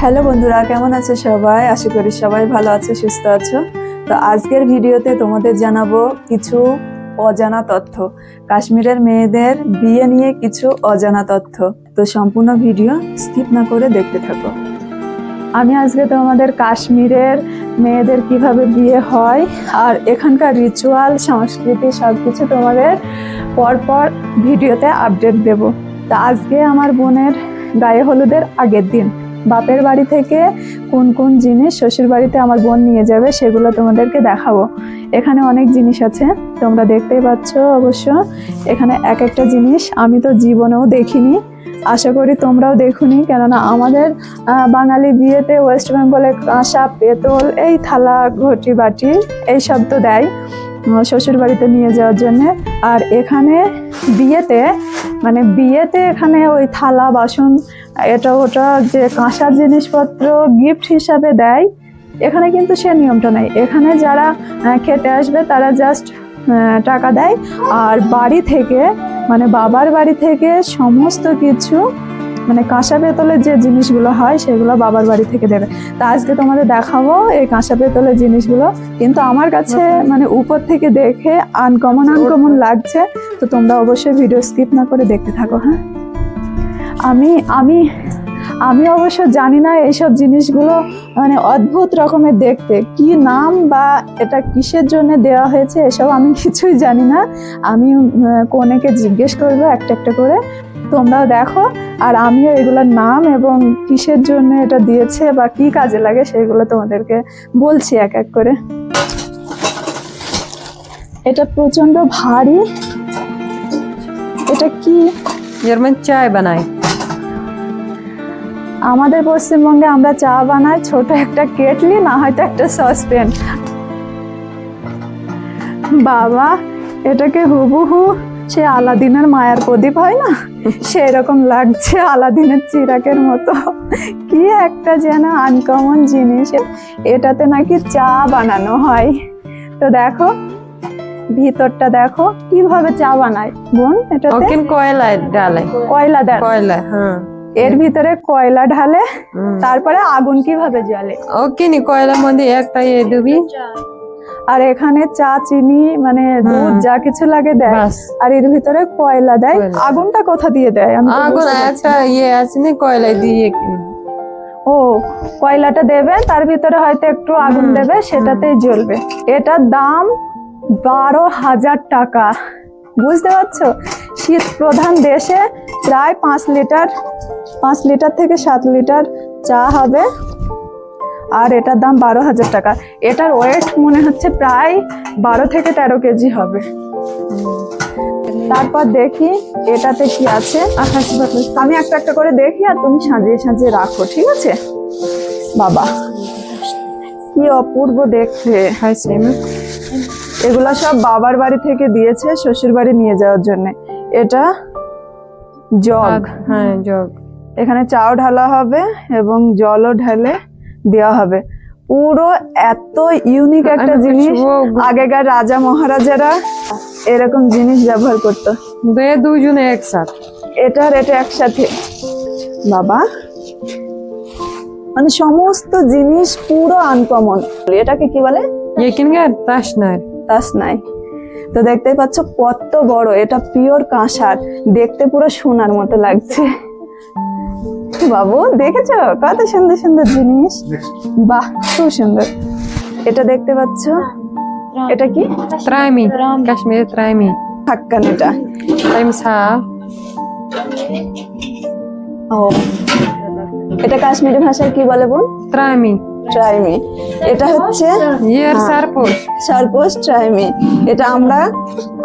Hello বন্ধুরা, কেমন আছো সবাই? আশা করি সবাই ভালো আছো, সুস্থ আছো। তো আজকের ভিডিওতে তোমাদের জানাব কিছু অজানা তথ্য। কাশ্মীরের মেয়েদের বিয়ে নিয়ে কিছু অজানা তথ্য। তো সম্পূর্ণ ভিডিও স্কিপ না করে দেখতে থাকো। আমি আজকে তোমাদের কাশ্মীরের মেয়েদের কীভাবে বিয়ে হয় আর এখানকার রিচুয়াল সংস্কৃতি সব কিছু তোমাদের পরপর ভিডিওতে আপডেট দেব। তা আজকে আমার বোনের গায়ে হলুদের আগের দিন। বাপের বাড়ি থেকে কোন কোন জিনিস শ্বশুর বাড়িতে আমার বোন নিয়ে যাবে সেগুলো তোমাদেরকে দেখাবো। এখানে অনেক জিনিস আছে, তোমরা দেখতেই পাচ্ছ অবশ্য। এখানে এক একটা জিনিস আমি তো জীবনেও দেখিনি, আশা করি তোমরাও দেখুনি। কেননা আমাদের বাঙালি বিয়েতে ওয়েস্ট বেঙ্গলে কাঁসা, পেতল, এই থালা, ঘটি, বাটি, এই সব তো দেয় শ্বশুর বাড়িতে নিয়ে যাওয়ার জন্যে। আর এখানে বিয়েতে মানে বিয়েতে এখানে ওই থালা, বাসন এটা ওটা যে কাঁসার জিনিসপত্র গিফট হিসাবে দেয়, এখানে কিন্তু সে নিয়মটা নাই। এখানে যারা খেতে আসবে তারা জাস্ট টাকা দেয়। আর বাড়ি থেকে মানে বাবার বাড়ি থেকে সমস্ত কিছু মানে কাঁসা পেতলের যে জিনিসগুলো হয়, সেগুলো বাবার বাড়ি থেকে দেবে। তা আজকে তোমাদের দেখাবো এই কাঁসা পেতলের জিনিসগুলো। কিন্তু আমার কাছে মানে উপর থেকে দেখে আনকমন আনকমন লাগছে। তো তোমরা অবশ্যই ভিডিও স্কিপ না করে দেখতে থাকো হ্যাঁ? আমি আমি আমি অবশ্য জানি না এইসব জিনিসগুলো মানে অদ্ভুত রকমের দেখতে। কি নাম বা এটা কিসের জন্য দেওয়া হয়েছে এসব আমি কিছুই জানি না। আমি কোনেকে জিজ্ঞেস করব একটা একটা করে। তোমরাও দেখো, আর আমিও এগুলোর নাম এবং কিসের জন্য এটা দিয়েছে বা কি কাজে লাগে সেগুলো তোমাদেরকে বলছি এক এক করে। এটা প্রচণ্ড ভারী। এটা কি? চায় বানায়। আমাদের পশ্চিমবঙ্গে আমরা চা বানাই ছোট একটা কেটলি না হয়তো একটা সসপ্যান। বাবা এটাকে হুবহু সে আলাদিনের মায়ার প্রদীপ হয় না? সেই রকম লাগছে আলাদিনের চিরাকের মতো। কি একটা যেন আনকমন জিনিস। এটাতে নাকি চা বানানো হয়। তো দেখো ভিতরটা দেখো কীভাবে চা বানায়। বোন এটা কয়লা ডালে। কয়লা দেয়। কয়লা হ্যাঁ। এর ভিতরে কয়লা ঢালে তারপরে আগুন কীভাবে জ্বলে? ওকে নি কয়লার মধ্যে একটা এ দিবি। আর এখানে চা চিনি মানে দুধ যা কিছু লাগে দেয়। আর এর ভিতরে কয়লা দেয়? আগুনটা কোথা দিয়ে দেয়? আগুন একটা ইয়ে আছে নি কয়লা দিয়ে ও কয়লাটা দেবে তার ভিতরে হয়তো একটু আগুন দেবে সেটাতেই জ্বলবে। এটার দাম বারো হাজার টাকা। বুঝতে পারছ? শীত প্রধান দেশে প্রায় পাঁচ লিটার পাঁচ লিটার থেকে সাত লিটার চা হবে। আর এটার দাম বারো হাজার টাকা। এটার ওয়েট মনে হচ্ছে প্রায় বারো থেকে তেরো কেজি হবে। তারপর দেখি এটাতে কি আছে। আমি একটা একটা করে দেখি আর তুমি সাজিয়ে সাজিয়ে রাখো, ঠিক আছে? বাবা, কি অপূর্ব দেখতে। এগুলা সব বাবার বাড়ি থেকে দিয়েছে শ্বশুর বাড়ি নিয়ে যাওয়ার জন্য। এটা জগ হ্যাঁ জগ। এখানে চাও ঢালা হবে এবং জলও ঢেলে দেওয়া হবে। পুরো এত ইউনিক হ্যাঁ, একটা জিনিস। আগেকার রাজা মহারাজারা এরকম জিনিস ব্যবহার করতো। দুজনে একসাথ। এটা আর এটা একসাথে। বাবা। মানে সমস্ত জিনিস পুরো আনকমন এটাকে কি বলে? তাস নাই। তাস নাই। তো দেখতে পাচ্ছ কত বড় এটা পিওর কাঁসার। দেখতে পুরো সোনার মতো লাগছে। বাবু দেখেছ? কত সুন্দর সুন্দর জিনিস। বাহ খুব সুন্দর। এটা দেখতে পাচ্ছ? এটা কি? ত্রাইমি কাশ্মীরের ত্রাইমি। হাক্কান এটা ও। এটা কাশ্মীরি ভাষায় কি বলে বোন? ত্রাইমি। ট্রাই এটা হচ্ছে সারপোস হ্যাঁ। ট্রাইমি এটা আমরা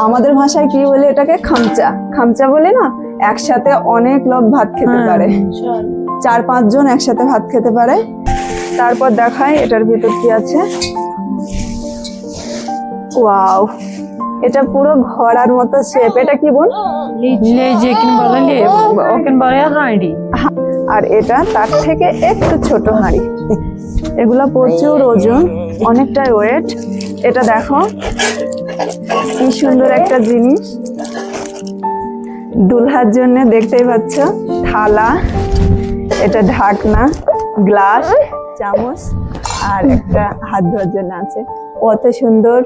আমাদের ভাষায় কি বলে? এটাকে খামচা। খামচা বলে না একসাথে অনেক লোক ভাত খেতে পারে। চার পাঁচজন একসাথে ভাত খেতে পারে। তারপর দেখায় এটার ভিতর কি আছে। ওয়াও। এটা পুরো ঘোড়ার মতো শেপ এটা কি বোন? লেজে। কিন বলে ওকে বলে আর এটা তার থেকে একটু ছোট হাঁড়ি। এগুলা প্রচুর ওজন অনেকটাই ওয়েট এটা দেখো কি সুন্দর একটা জিনিস। দুলহার জন্য দেখতেই পাচ্ছ থালা এটা ঢাকনা গ্লাস চামচ আর একটা হাত ধোয়ার জন্য আছে। কত সুন্দর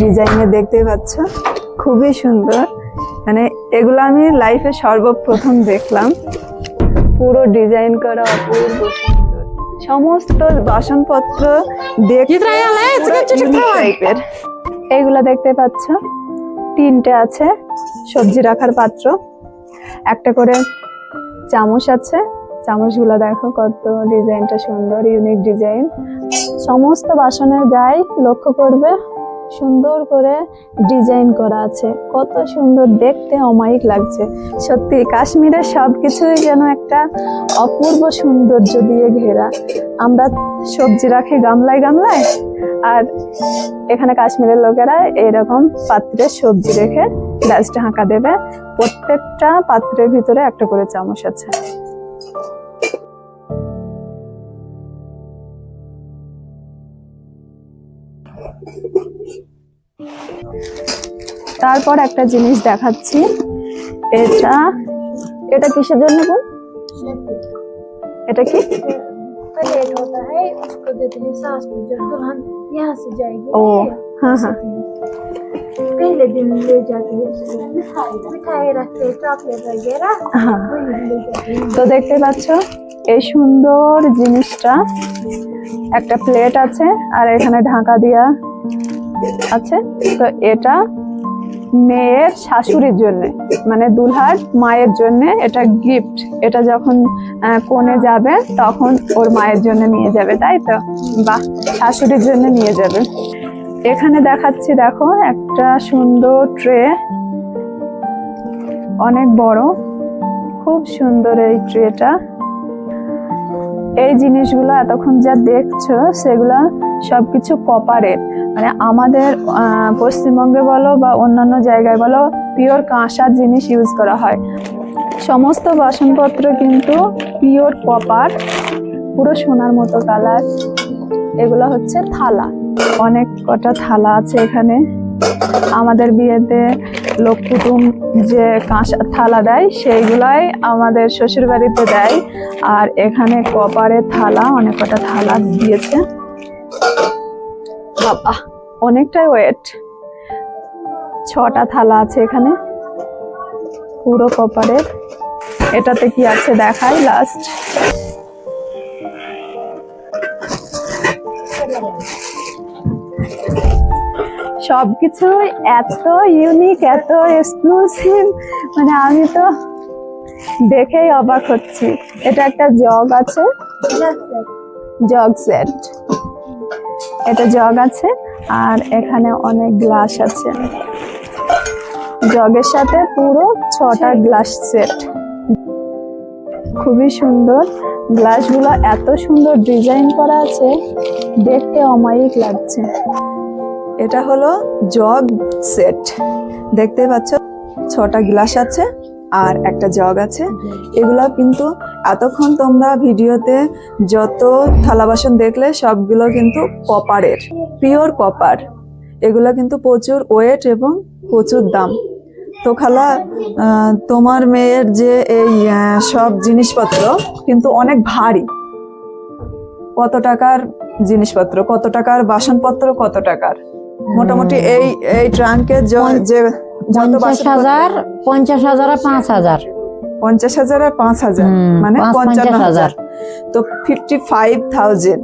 ডিজাইনে দেখতে পাচ্ছ খুবই সুন্দর। মানে এগুলো আমি লাইফে সর্বপ্রথম দেখলাম। পুরো ডিজাইন করা অপূর্ব। সমস্ত বাসনপত্র টাইপের এইগুলা দেখতে পাচ্ছ? তিনটে আছে সবজি রাখার পাত্র। একটা করে চামচ আছে। চামচগুলো দেখো কত ডিজাইনটা সুন্দর ইউনিক ডিজাইন সমস্ত বাসনের গায়ে লক্ষ্য করবে সুন্দর করে ডিজাইন করা আছে। কত সুন্দর দেখতে অমায়িক লাগছে। সত্যি, কাশ্মীরের সব কিছুই যেন একটা অপূর্ব সৌন্দর্য দিয়ে ঘেরা। আমরা সবজি রাখি গামলায় গামলায়, আর এখানে কাশ্মীরের লোকেরা এরকম পাত্রে সবজি রেখে গ্যাস হাঁকা দেবে। প্রত্যেকটা পাত্রের ভিতরে একটা করে চামচ আছে। তারপর একটা জিনিস দেখাচ্ছি এটা এটা কিসের জন্য বোন এটা কি प्लेट होता है उसको देते हैं सास को जब दुल्हन यहाँ से जाएगी ओ, हाँ, हाँ। पहले दिन ले जाके मिठाई रखते हैं चॉकलेट वगैरह হ্যাঁ वही ले जाते हैं তো দেখতে পাচ্ছ এই সুন্দর জিনিসটা একটা প্লেট আছে আর এখানে ঢাকা দিয়া আছে তো এটা মেয়ের শাশুড়ির জন্য মানে দুলহার মায়ের জন্য এটা গিফট এটা যখন কনে যাবে তখন ওর মায়ের জন্য নিয়ে যাবে, তাই তো? বাহ, শাশুড়ির জন্য নিয়ে যাবে। এখানে দেখাচ্ছি, দেখো, একটা সুন্দর ট্রে, অনেক বড়, খুব সুন্দর এই ট্রেটা। এই জিনিসগুলো এতক্ষণ যা দেখছ, সেগুলো সবকিছু কপারের মানে আমাদের পশ্চিমবঙ্গে বলো বা অন্যান্য জায়গায় বলো পিওর কাঁসার জিনিস ইউজ করা হয়। সমস্ত বাসনপত্র কিন্তু পিওর কপার পুরো সোনার মতো কালার এগুলো হচ্ছে থালা। অনেক কটা থালা আছে এখানে। আমাদের বিয়েতে লোক কুটুম যে কাঁসা থালা দেয়, সেইগুলাই আমাদের শ্বশুর বাড়িতে দেয়। আর এখানে কপারের থালা, অনেক কটা থালা দিয়েছে। বাবা অনেকটাই ওয়েট ছটা থালা আছে এখানে পুরো কপারের এটাতে কি আছে দেখাই লাস্ট সবকিছু এত ইউনিক এত এক্সক্লুসিভ মানে আমি তো দেখেই অবাক হচ্ছি। এটা একটা জগ আছে। জগ সেট এটা জগ আছে আর এখানে অনেক গ্লাস আছে। জগের সাথে পুরো ছটা গ্লাস সেট। খুবই সুন্দর। গ্লাসগুলো এত সুন্দর ডিজাইন করা আছে, দেখতে অমায়িক লাগছে। এটা হলো জগ সেট। দেখতে পাচ্ছ, ছটা গ্লাস আছে আর একটা জগ আছে। এগুলো কিন্তু এতক্ষণ তোমরা ভিডিওতে যত থালা বাসন দেখলে সবগুলো কিন্তু কপারের পিওর কপার এগুলো কিন্তু প্রচুর ওয়েট এবং প্রচুর দাম। তো খালা তোমার মেয়ের যে এই সব জিনিসপত্র কিন্তু অনেক ভারী। কত টাকার জিনিসপত্র কত টাকার বাসনপত্র কত টাকার? মোটামুটি এই এই ট্রাঙ্কের যে পঞ্চাশ হাজার পঞ্চাশ হাজার পাঁচ হাজার। পঞ্চাশ হাজার আর পাঁচ হাজার মানে পঞ্চান্ন হাজার। হাজার। তো ফিফটি ফাইভ থাউজেন্ড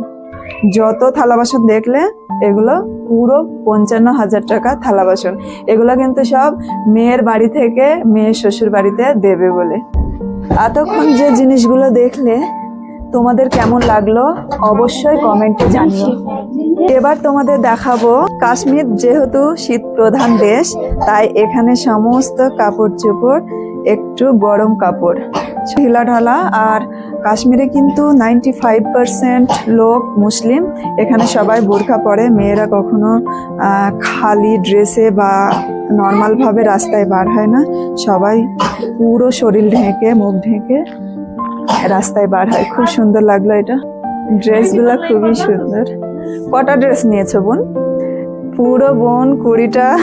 যত থালা বাসন দেখলে এগুলো পুরো পঞ্চান্ন হাজার টাকা থালা বাসন। এগুলো কিন্তু সব মেয়ের বাড়ি থেকে মেয়ের শ্বশুর বাড়িতে দেবে বলে। এতক্ষণ যে জিনিসগুলো দেখলে তোমাদের কেমন লাগল অবশ্যই কমেন্টে জানিও। এবার তোমাদের দেখাবো কাশ্মীর যেহেতু শীত প্রধান দেশ তাই এখানে সমস্ত কাপড় চোপড় একটু গরম কাপড়। ঢিলা ঢালা আর কাশ্মীরে কিন্তু নাইনটি ফাইভ পার্সেন্ট লোক মুসলিম। এখানে সবাই বোরখা পরে, মেয়েরা কখনো খালি ড্রেসে বা নর্মালভাবে রাস্তায় বার হয় না। সবাই পুরো শরীর ঢেকে, মুখ ঢেকে রাস্তায় বার হয়। খুব সুন্দর লাগল এটা। ড্রেসগুলো খুবই সুন্দর। কটা ড্রেস নিয়েছো বোন? পুরো বোন কুড়িটা।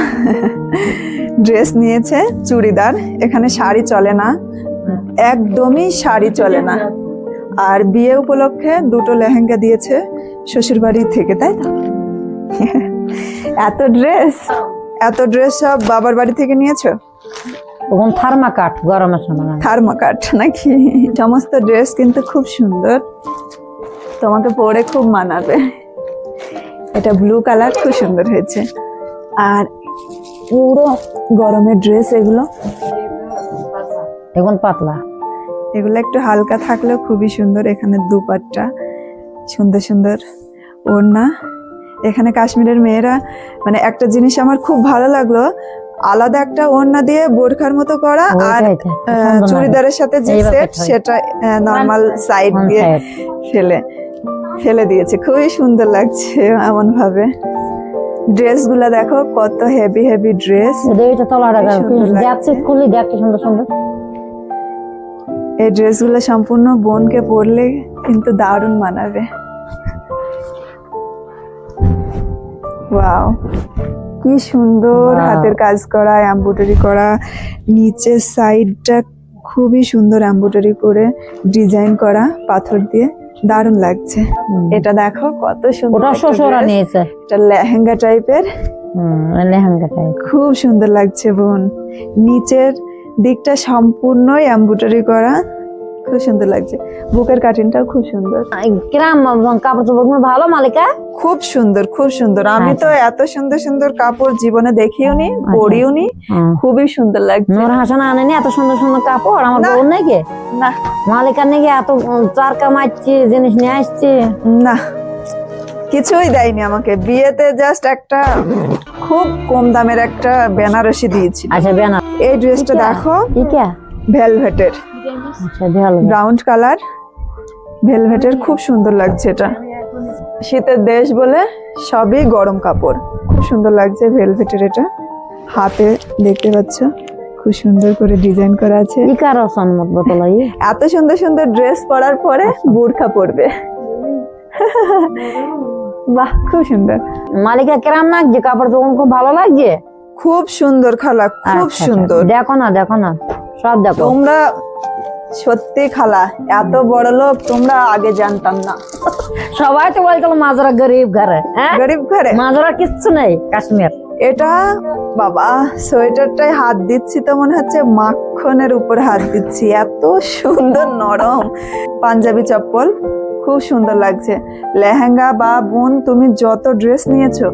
ড্রেস নিয়েছে চুড়িদার এখানে শাড়ি চলে না। একদমই শাড়ি চলে না। আর বিয়ে উপলক্ষে দুটো লেহেঙ্গা দিয়েছে শ্বশুর বাড়ি থেকে তাই তো? এত ড্রেস এত ড্রেস সব বাবার বাড়ি থেকে নিয়েছো? তখন থার্মা কাঠ গরমের সময়। থার্মোকাট নাকি? সমস্ত ড্রেস কিন্তু খুব সুন্দর। তোমাকে পরে খুব মানাবে। এটা ব্লু কালার খুব সুন্দর হয়েছে। আর পুরো গরমের ড্রেস এগুলো। এখন পাতলা। এগুলো একটু হালকা থাকলেও খুবই সুন্দর এখানে দুপাট্টা সুন্দর সুন্দর ওড়না। এখানে কাশ্মীরের মেয়েরা মানে একটা জিনিস আমার খুব ভালো লাগল আলাদা একটা ওড়না দিয়ে বোরখার মতো করা আর চুড়িদারের সাথে যে সেট সেটা নর্মাল সাইড দিয়ে ফেলে ফেলে দিয়েছে। খুবই সুন্দর লাগছে এমন ভাবে ড্রেসগুলা দেখো কত হেভি হেভি ড্রেস এটা তলা রাখা লাগছে। দেখছে খুললি দেখতে সুন্দর সুন্দর। এই ড্রেসগুলো সম্পূর্ণ বোনকে পরলে কিন্তু দারুণ মানাবে। ওয়াও কি সুন্দর হাতের কাজ করা এমব্রয়ডারি করা। নিচের সাইডটা খুবই সুন্দর এমব্রয়ডারি করে ডিজাইন করা পাথর দিয়ে। দারুণ লাগছে। এটা দেখো কত সুন্দর ওটা শ্বশুরা। নিয়েছে। এটা লেহেঙ্গা টাইপের লেহেঙ্গা টাইপ খুব সুন্দর লাগছে বোন। নিচের দিকটা সম্পূর্ণই এমব্রয়ডারি করা। খুব সুন্দর লাগছে। বুকের কাটিংটাও খুব সুন্দর। কিরাম কাপড় চোপড় ভালো মালিকা খুব সুন্দর খুব সুন্দর। আমি তো এত সুন্দর সুন্দর কাপড় জীবনে দেখিও নি পরিও নি খুবই সুন্দর লাগছে। নোর হাসান আনেনি এত সুন্দর সুন্দর কাপড়? আমার। বোন নাকি? না। মালিকার নাকি এত চার কামাচ্ছি জিনিস নিয়ে আসছি? না। কিছুই দেয়নি আমাকে। বিয়েতে জাস্ট একটা খুব কম দামের একটা বেনারসি দিয়েছি আচ্ছা বেনা এই ড্রেসটা দেখো। ভেলভেটের আচ্ছা ভালো ব্রাউন কালার ভেলভেটের খুব সুন্দর লাগছে এটা। শীতের দেশ বলে সবই গরম কাপড়। খুব সুন্দর লাগছে ভেলভেটের এটা। হাতে দেখতে পাচ্ছ খুব সুন্দর করে ডিজাইন করা আছে। এত সুন্দর সুন্দর ড্রেস পরার পরে বোরখা পরবে। বাহ খুব সুন্দর। মালিকা কিরাম লাগছে? কাপড় চোপড় খুব ভালো লাগছে? খুব সুন্দর খালা খুব আচ্ছা, আচ্ছা। সুন্দর। দেখো না দেখো না। সব দেখো তোমরা সত্যি খালা এত বড় লোক তোমরা আগে জানতাম না। সবাই তো বলছিল মাজরা গরিব ঘরে হ্যাঁ? গরিব ঘরে? মাজরা কিচ্ছু নেই কাশ্মীর। এটা বাবা সোয়েটারটায় হাত দিচ্ছি তো মনে হচ্ছে মাখনের উপর হাত দিচ্ছি। এত সুন্দর নরম পাঞ্জাবি চপ্পল খুব সুন্দর লাগছে। লেহেঙ্গা বা বোন তুমি যত ড্রেস নিয়েছো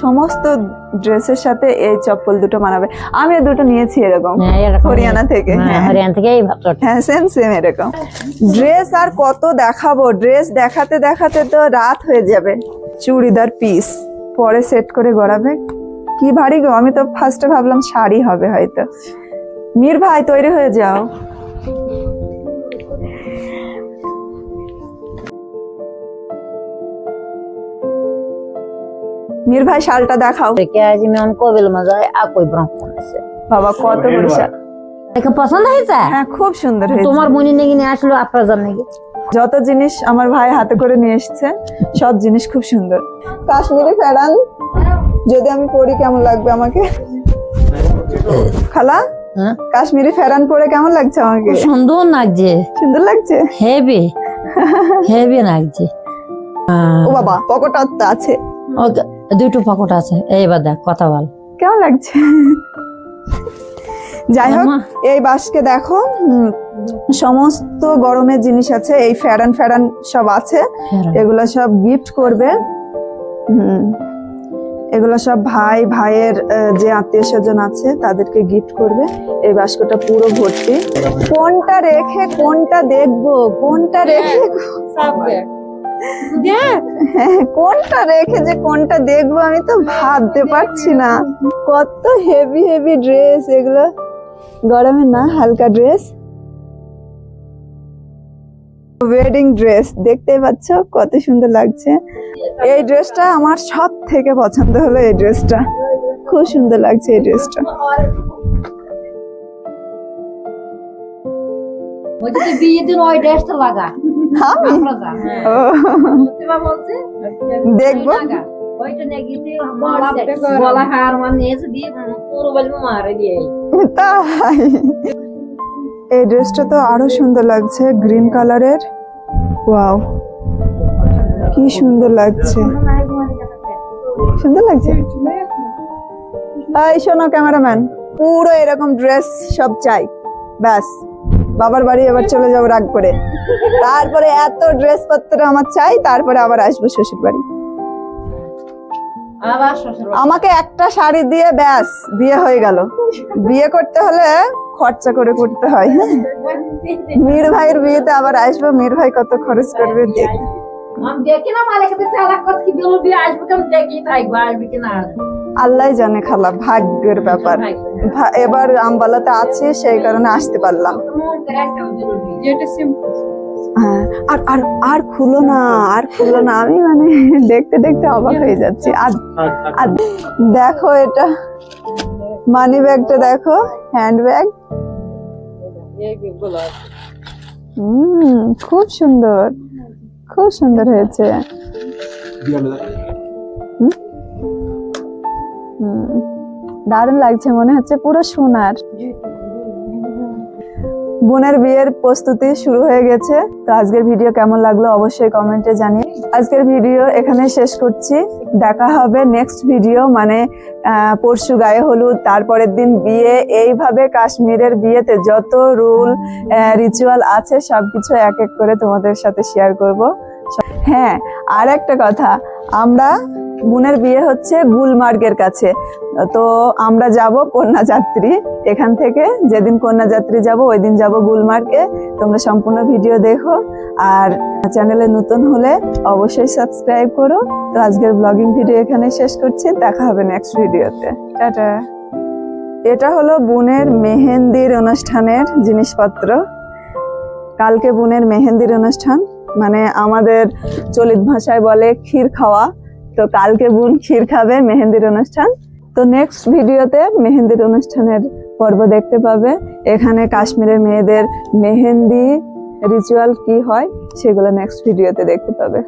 সমস্ত ড্রেসের সাথে এই চপ্পল দুটো মানাবে। আমি দুটো নিয়েছি এরকম। হ্যাঁ, হরিয়ানা থেকে হ্যাঁ, হ্যাঁ। হরিয়ানা থেকে হ্যাঁ সেম সেম এরকম। ড্রেস আর কত দেখাবো? ড্রেস দেখাতে দেখাতে তো রাত হয়ে যাবে। চুড়িদার পিস পরে সেট করে গড়াবে। কি ভারী গো আমি তো ফার্স্টে ভাবলাম শাড়ি হবে হয়তো। মীর ভাই তৈরি হয়ে যাও। মীর ভাই শালটা দেখাও। কে আজ মেন কবিল মজায় আর কই ব্রাহ্মণ আছে? বাবা কত বড় শাল। দেখে পছন্দ হয়েছে? হ্যাঁ খুব সুন্দর হয়েছে। তোমার বোনি নাকি নিয়ে আসলো আপনার জন্য নাকি যত জিনিস আমার ভাই হাতে করে নিয়ে এসেছে সব জিনিস খুব সুন্দর। কাশ্মীরি ফেরান যদি আমি পরি কেমন লাগবে আমাকে? খালা হ্যাঁ? কাশ্মীরি ফেরান পরে কেমন লাগছে আমাকে? সুন্দর লাগছে। সুন্দর লাগছে? হেভি। হেভি লাগছে। ও বাবা পকেট আছে। ও দুটো পকেট আছে। এইবার দেখ কথা বল। কেমন লাগছে? যাই হোক এই বাসকে দেখো হুম, সমস্ত গরমের জিনিস আছে এই ফেরান ফেরান সব আছে। এগুলো সব গিফট করবে। হুম এগুলো সব ভাই ভাইয়ের যে আত্মীয় স্বজন আছে তাদেরকে গিফট করবে। এই বাস্কটা পুরো ভর্তি। কোনটা রেখে কোনটা দেখব? কোনটা রেখে হ্যাঁ, কোনটা রেখে যে কোনটা দেখব আমি তো ভাবতে পারছি না। কত হেভি হেভি ড্রেস এগুলো। গরমে না হালকা ড্রেস ওয়েডিং ড্রেস দেখতে পাচ্ছ কত সুন্দর লাগছে। এই ড্রেসটা আমার সব থেকে পছন্দ হলো এই ড্রেসটা খুব সুন্দর লাগছে এই ড্রেসটা বিয়ের দিন ওই ড্রেসটা লাগা। আমি দেখব। বলব মারে দিয়ে। তাই। এই ড্রেসটা তো আরও সুন্দর লাগছে গ্রিন কালারের। ওয়াও। কি সুন্দর লাগছে। সুন্দর লাগছে? এই শোনো ক্যামেরাম্যান পুরো এরকম ড্রেস সব চাই। ব্যাস বাবার বাড়ি এবার চলে যাব রাগ করে। তারপরে এত ড্রেস পত্র আমার চাই তারপরে আবার আসব শ্বশুর বাড়ি আমাকে একটা শাড়ি দিয়ে ব্যাস বিয়ে হয়ে গেল। বিয়ে করতে হলে খরচা করে করতে হয়। হ্যাঁ মীর ভাইয়ের বিয়েতে আবার আসব মীর ভাই কত খরচ করবে আল্লাহ জানে খালা ভাগ্যের ব্যাপার। ভা- এবার আমবালাতে আছি সেই কারণে আসতে পারলাম। হ্যাঁ, আর আর আর খুলো না আর খুলো না। আমি মানে দেখতে দেখতে অবাক হয়ে যাচ্ছি। আর আর দেখো এটা। মানি ব্যাগটা দেখো হ্যান্ড ব্যাগ। হুম খুব সুন্দর। খুব সুন্দর হয়েছে। দারুণ লাগছে মনে হচ্ছে পুরো সোনার। বোনের বিয়ের প্রস্তুতি শুরু হয়ে গেছে। তো আজকের ভিডিও কেমন লাগল অবশ্যই কমেন্টে জানিয়ে। আজকের ভিডিও এখানে শেষ করছি। দেখা হবে নেক্সট ভিডিও মানে পরশু গায়ে হলুদ, তারপরের দিন বিয়ে। এইভাবে কাশ্মীরের বিয়েতে যত রুল রিচুয়াল আছে সব কিছু এক এক করে তোমাদের সাথে শেয়ার করব। হ্যাঁ আর একটা কথা, আমরা বোনের বিয়ে হচ্ছে গুলমার্গের কাছে। তো আমরা যাব কন্যা যাত্রী এখান থেকে যেদিন কন্যা যাত্রী যাব ওই দিন যাব গুলমার্গে। তোমরা সম্পূর্ণ ভিডিও দেখো। আর চ্যানেলে নতুন হলে অবশ্যই সাবস্ক্রাইব করো। তো আজকের ব্লগিং ভিডিও এখানে শেষ করছি। দেখা হবে নেক্সট ভিডিওতে। টাটা। এটা হলো বোনের মেহেন্দির অনুষ্ঠানের জিনিসপত্র। কালকে বোনের মেহেন্দির অনুষ্ঠান। মানে আমাদের চলিত ভাষায় বলে ক্ষীর খাওয়া। তো কালকে বোন ক্ষীর খাবে মেহেন্দির অনুষ্ঠান। তো নেক্সট ভিডিওতে মেহেন্দির অনুষ্ঠানের পর্ব দেখতে পাবে। এখানে কাশ্মীরের মেয়েদের মেহেন্দি রিচুয়াল কি হয়, সেগুলো নেক্সট ভিডিওতে দেখতে পাবে।